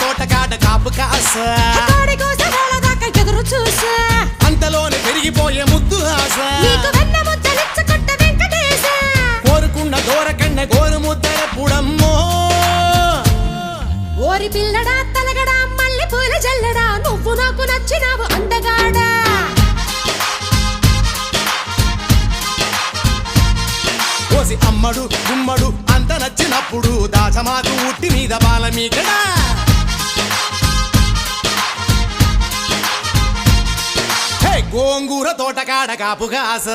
తోటకాడ కాపు కాస ఎదురు చూసా? అంతలోనే పెరిగిపోయే ముద్దు ఆశ. కోరుకున్న దూరకన్న గోరు ముద్దర పుడమ్మో. ఓరి పిల్లడా తలగడా మల్లె పూల జల్లడా నువ్వు నాకు నచ్చినావు అందగాడా. కోసి అమ్మడు గుమ్మడు అంత నచ్చినప్పుడు దాచమాకు ఉట్టి మీద బాల మీకడా. గోంగూర తోటకాడ కాపు కాస